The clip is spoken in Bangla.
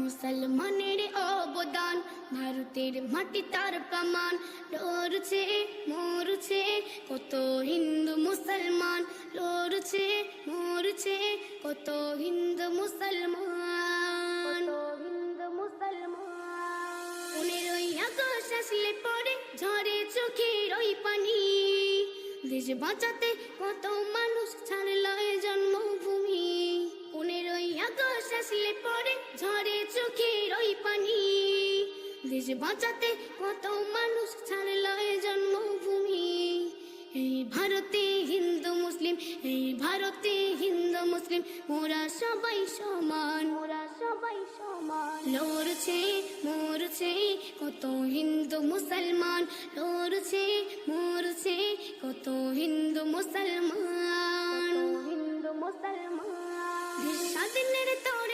মুসলমানের অবদান ভারতের মাটি তার প্রমাণ। লড়ছে মরছে কত হিন্দু মুসলমান। লড়ছে মরছে কত হিন্দু মুসলমান। হিন্দু মুসলমান। পনেরোই আগস্ট আসলে পরে ঝরে চোখের ওই পানি। দেশ বাঁচাতে কত মানুষ আসলে পরে ঝরে চোখের ওই পানি। দেশ বাঁচাতে কত মানুষ ছাড়ল জন্মভূমি। এই ভারতে হিন্দু মুসলিম এই ভারতে হিন্দু মুসলিম মোরা সবাই সমান। মোরা সবাই সমান। লড়ছে মরছে কত হিন্দু মুসলমান। লড়ছে মরছে কত হিন্দু মুসলমান। হিন্দু মুসলমান স্বাধীনের তরে কত মুসলমান